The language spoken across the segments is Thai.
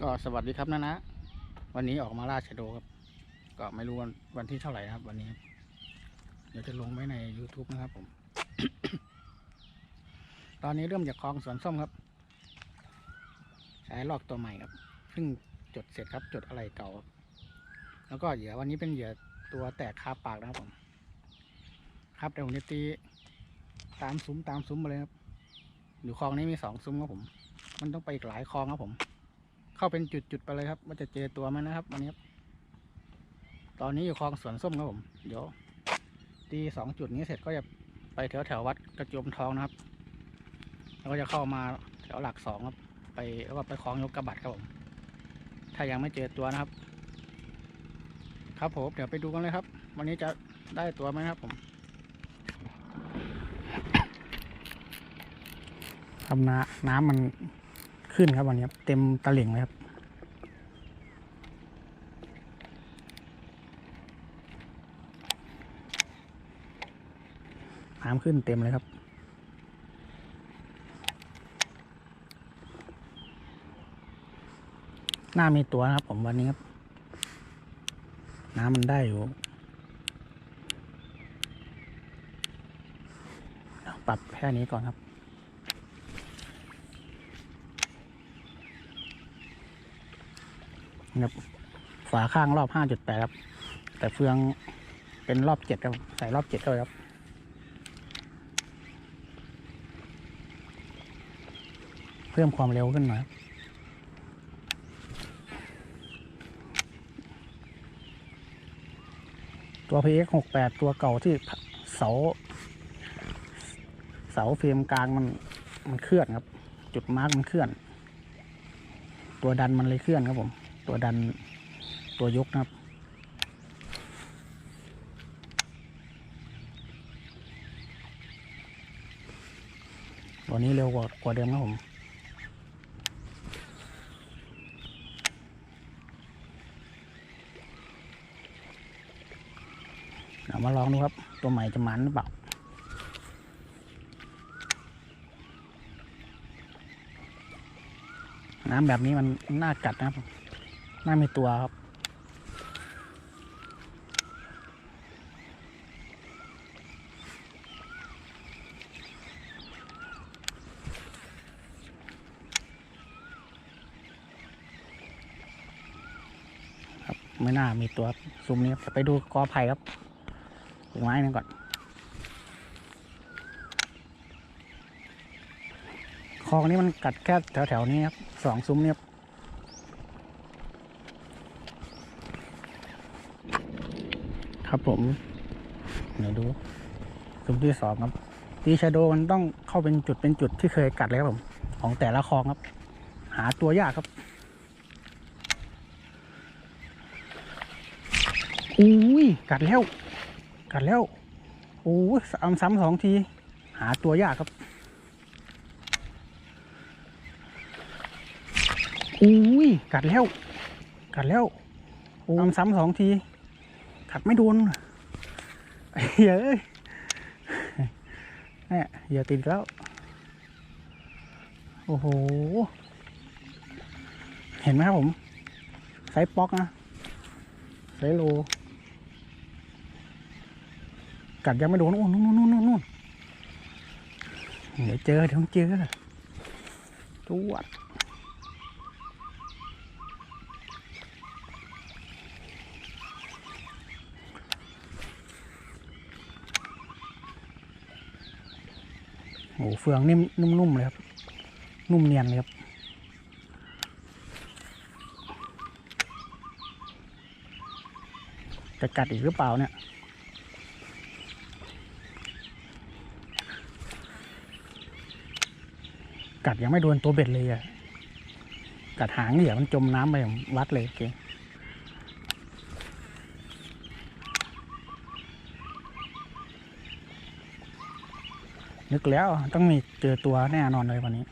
ก็สวัสดีครับนะนะวันนี้ออกมาล่าชโดครับ ก็ไม่รู้วันวันที่เท่าไหร่นะครับ วันนี้ เดี๋ยวจะลงไว้ใน YouTube นะครับผม ตอนนี้เริ่มจากคลองสวนส้มครับ ใช้ลอกตัวใหม่ครับเพิ่งจดเสร็จครับ จดอะไรเก่า แล้วก็เหยื่อวันนี้เป็นเหยื่อตัวแตกคาปากนะครับผม ครับเดี๋ยวผมจะตีตามซุ้มตามซุ้มมาเลยครับ อยู่คลองนี้มีสองซุ้มครับผม มันต้องไปอีกหลายคลองครับผม เข้าเป็นจุดๆไปเลยครับว่าจะเจอตัวไหมนะครับวันนี้ครับ ตอนนี้อยู่คลองสวนส้มครับผม เดี๋ยวตีสองจุดนี้เสร็จก็จะไปแถวแถวๆวัดกระโจมทองนะครับ แล้วก็จะเข้ามาแถวหลักสองครับ ไปแล้วก็ไปคลองยกกระบัดครับผม ถ้ายังไม่เจอตัวนะครับ ครับผมเดี๋ยวไปดูกันเลยครับ วันนี้จะได้ตัวไหมครับผมทำน้ำน้ำมัน ขึ้นครับวันนี้ครับเต็มตะหลิ่งเลยครับน้ำขึ้นเต็มเลยครับ หน้ามีตัวนะครับผมวันนี้ครับ น้ำมันได้อยู่ ปรับแค่นี้ก่อนครับ ครับฝาข้างรอบห้าจุดแปดครับ แต่เฟืองเป็นรอบเจ็ดครับ ใส่รอบเจ็ดด้วยครับเพิ่มความเร็วขึ้นหน่อยตัว PX 68ตัวเก่าที่เสา เสาเฟรมกลางมันมันเคลื่อนครับ จุดมาร์กมันเคลื่อน ตัวดันมันเลยเคลื่อนครับผม ตัวดันตัวยกนะครับ ตัวนี้เร็วกว่ากว่าเดิมครับผมเอามาลองดูครับ ตัวใหม่จะมันหรือเปล่าน้ำแบบนี้มันน่ากัดนะครับ น่ามีตัวครับ ครับไม่น่ามีตัวซูมนี้ครับไปดูกอไผ่ครับอีกไม้นึงก่อนคลองนี้มันกัดแค่แถวๆนี้ครับสองซุ้มนี่ยครับ ครับผมเดี๋ยวดูซุ้มที่สองครับตีชาโดมันต้องเข้าเป็นจุดเป็นจุดที่เคยกัดเลยครับผม ของแต่ละคลองครับ หาตัวยากครับอุ้ยกัดแล้ว กัดแล้วโอ้ยซ้ำซ้ำสองที หาตัวยากครับอุ้ยกัดแล้ว กัดแล้วโอ้ซ้ำสองที กัดไม่โดนเฮ้ยเอ้ยเนี่ยอย่าติดแล้ว โอ้โห เห็นไหมครับผมไซส์ป๊อกนะไซโล กัดยังไม่โดนโอ้นู่นนู่นนู่นนู่นเดี๋ยวเจอเดี๋ยวเจอจวด โอ้โหเฟืองนิ่มนุ่มๆเลยครับ นุ่มเนียนเลยครับ จะกัดอีกหรือเปล่าเนี่ยกัดยังไม่โดนตัวเบ็ดเลยอะกัดหางเหลี่ยมันจมน้ำไปผมวัดเลยโอเนึกแล้วต้องมีเจอตัวแน่นอนเลยวันนี้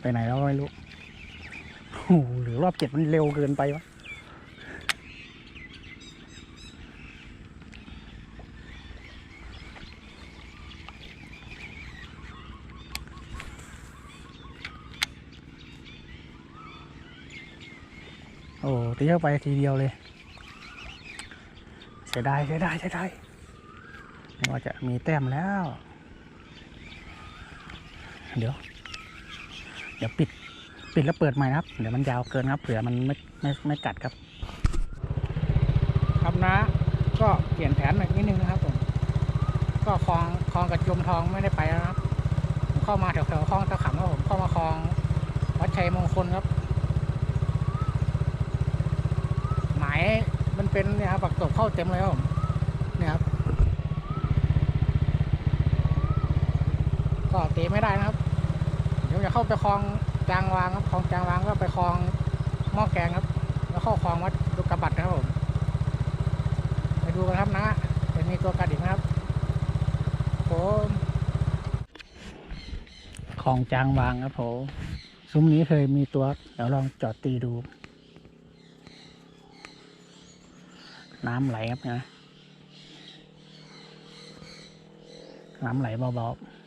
ไปไหนแล้วไม่รู้โอ้โหหรือรอบเจ็ดมันเร็วเกินไปวะ น ตีเข้าไปทีเดียวเลยเสียดายเสียดายเสียดายไม่ว่าจะมีแต้มแล้ว เดี๋ยว เดี๋ยวปิดปิดแล้วเปิดใหม่นะครับ เดี๋ยวมันยาวเกินครับ เผื่อมันไม่ไม่ไม่กัดครับ ครับนะ ก็เปลี่ยนแผนหน่อยนิดนึงนะครับผม ก็คลองคลองกระจุมทองไม่ได้ไปแล้วนะครับ ผมเข้ามาแถวแถวคลองตะขำครับผมเข้ามาคลองวัดชัยมงคลครับ หมายมันเป็นเนี่ยครับปักตบเข้าเต็มเลยครับผมเนี่ยครับก็เตะไม่ได้นะครับ เดี๋ยวจะเข้าไปคลองจางวางครับคลองจางวางก็ไปคลองหม้อแกงครับ แล้วเข้าคลองวัดลูกกระบัดนะครับผมไปดูกันครับนะจะมีตัวกระดิ่งนะครับผมคลองจางวางครับผมซุ้มนี้เคยมีตัวเดี๋ยวลองจอดตีดู น้ำไหลครับนะน้ำไหลเบาๆ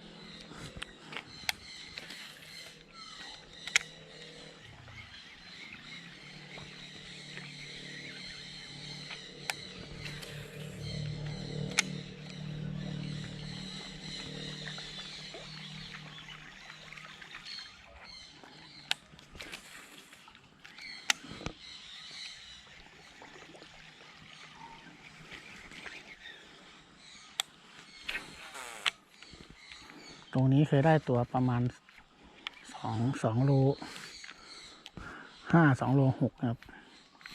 ตรงนี้เคยได้ตัวประมาณสองสองโลห้าสองโลหกครับ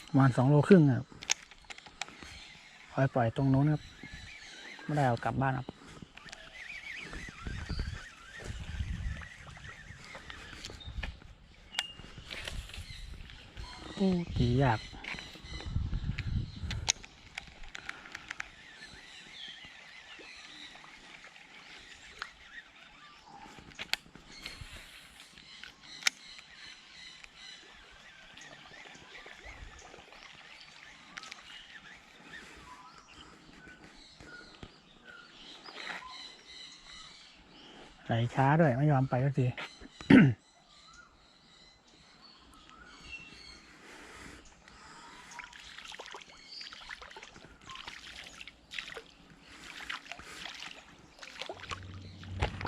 ประมาณสองโลครึ่งครับคอยปล่อยตรงโน้นครับ ไม่ได้เอากลับบ้านครับ โอ้ตียาก ไหลช้าด้วย ไม่ยอมไปสักที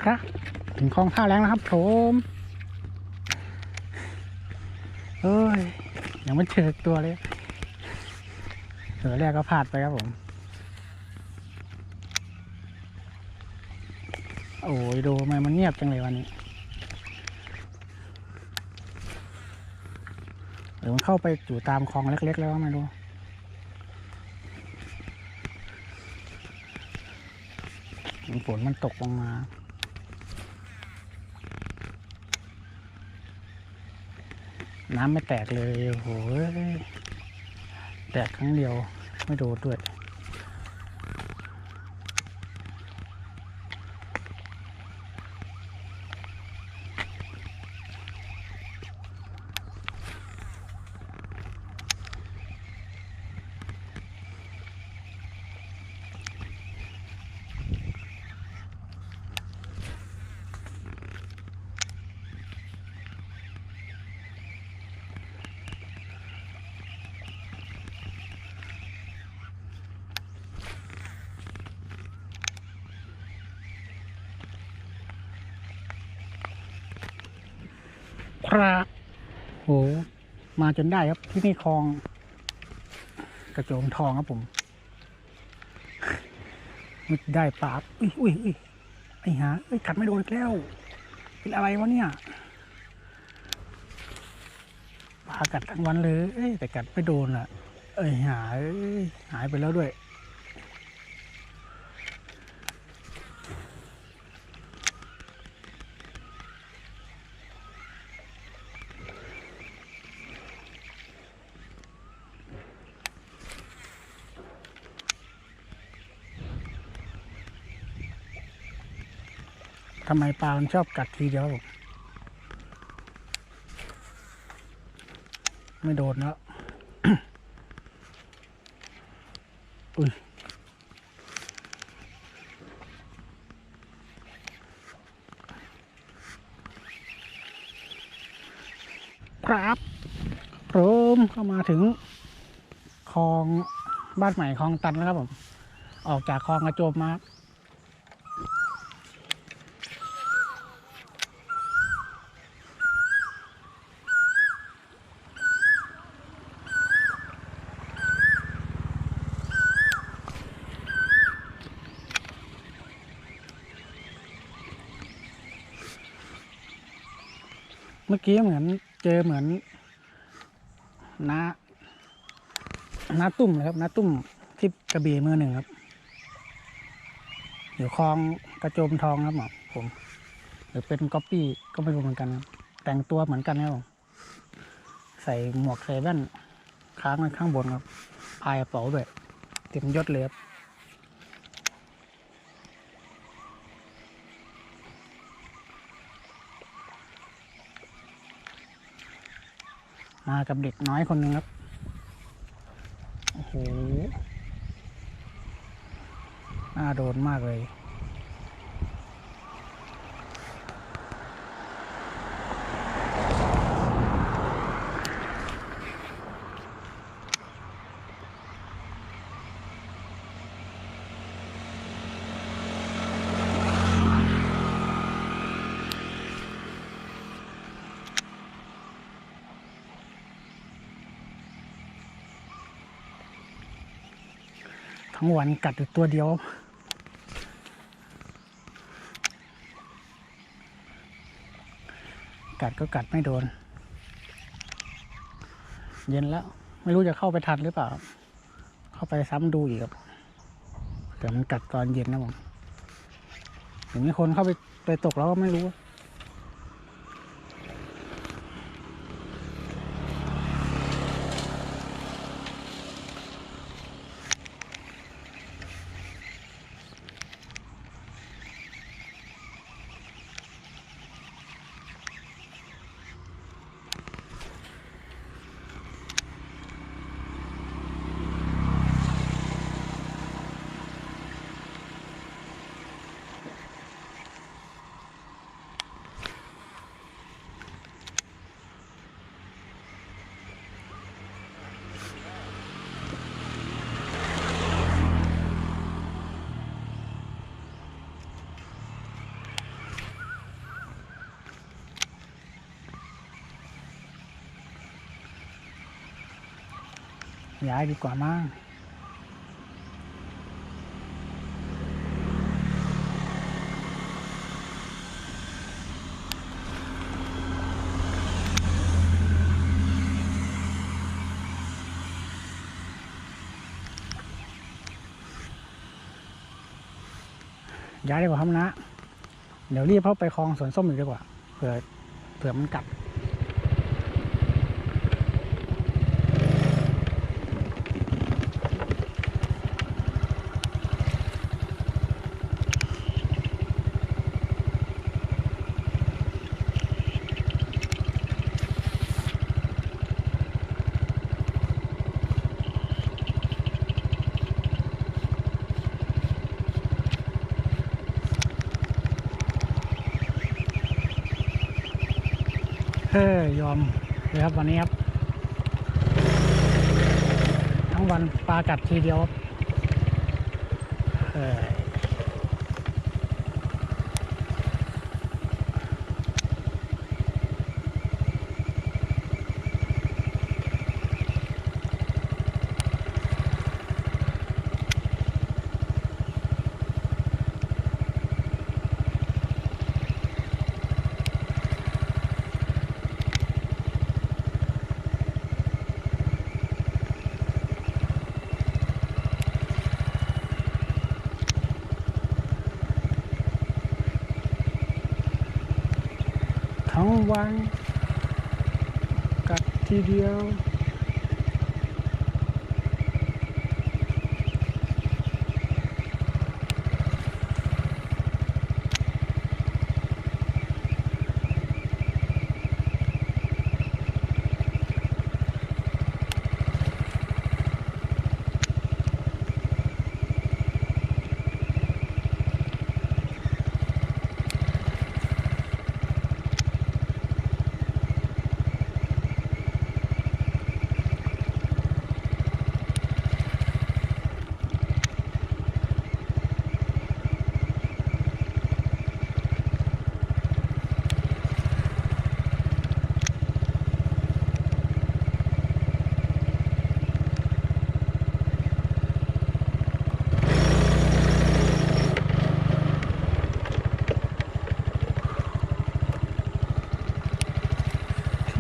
ครับถึงคลองท่าแรงแล้วครับผมเอ้ย ยังไม่เจอตัวเลยเสือแรกก็พลาดไปครับผม โอ้ยดูทำไมมันเงียบจังเลยวันนี้หรือมันเข้าไปอยู่ตามคลองเล็ก ๆ แล้วไม่รู้ฝนมันตกลงมาน้ำไม่แตกเลยโอ้โห แตกครั้งเดียว ไม่โดนด้วย รับโหมาจนได้ครับที่นี่คลอง กระโจมทองครับผมไม่ได้ปลาอุ้ยอุ้ยอุ้ยไอ้หาไอ้ยกัดไม่โดนแล้ว เป็นอะไรวะเนี่ยปลากัดทั้งวันเลยแต่กัดไม่โดนอะ เอ้ยหายหายไปแล้วด้วย ทำไมปลามันชอบกัดทีเดียวผมไม่โดนแล้ว อุ้ยครับพร้อมเข้ามาถึงคลองบ้านใหม่คลองตันแล้วครับผม ออกจากคลองกระโจมมา เมื่อกี้เหมือนเจอเหมือนน้าน้าตุ่มเลยครับน้าตุ่มที่กระบี่มือหนึ่งครับ อยู่คลองกระโจมทองครับหมอผมหรือเป็นก๊อปปี้ก็ไม่รู้เหมือนกันครับแต่งตัวเหมือนกันครับผมใส่หมวกใส่แว่นค้างไว้ข้างบนครับพายกระเป๋าด้วยเต็มยศเลยครับ มากับเด็กน้อยคนหนึ่งครับ โอ้โหน่าโดนมากเลย ทั้งวันกัดอยู่ตัวเดียว กัดก็กัดไม่โดน เย็นแล้ว ไม่รู้จะเข้าไปทันหรือเปล่า เข้าไปซ้ำดูอีกครับแต่มันกัดตอนเย็นนะผมอย่างนี้คนเข้าไปไปตกแล้วก็ไม่รู้ ย้ายดีกว่ามั้งย้ายดีกว่าครับนะ เดี๋ยวรีบเข้าไปคลองสวนส้มอีกดีกว่า เผื่อ เผื่อมันกัด ออยอมเลยครับวันนี้ครับทั้งวันปลากัดทีเดียวครับเออ ทั้งวันกัดทีเดียว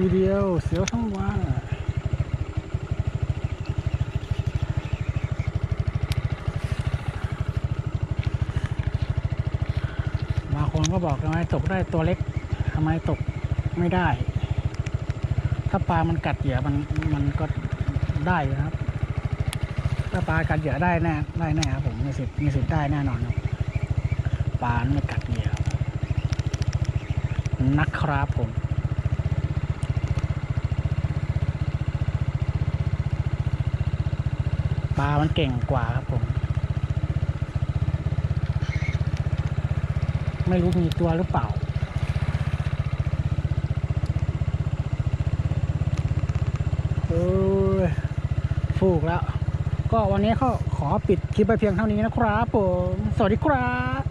ทีเดียวเสียวทั้งวันบางคนก็บอกทำไมตกได้ตัวเล็กทำไมตกไม่ได้ ถ้าปลามันกัดเหยื่อมันมันก็ได้อยู่นะครับ ถ้าปลากัดเหยื่อได้แน่ได้แน่ครับผมมีสิทธิ์มีสิทธิ์ได้แน่นอนครับปลาไม่กัดเหยื่อนะครับผม ปลามันเก่งกว่าครับผม ไม่รู้มีตัวหรือเปล่าโอ้ยฟูกแล้ว ก็วันนี้ก็ขอปิดคลิปไปเพียงเท่านี้นะครับผม สวัสดีครับ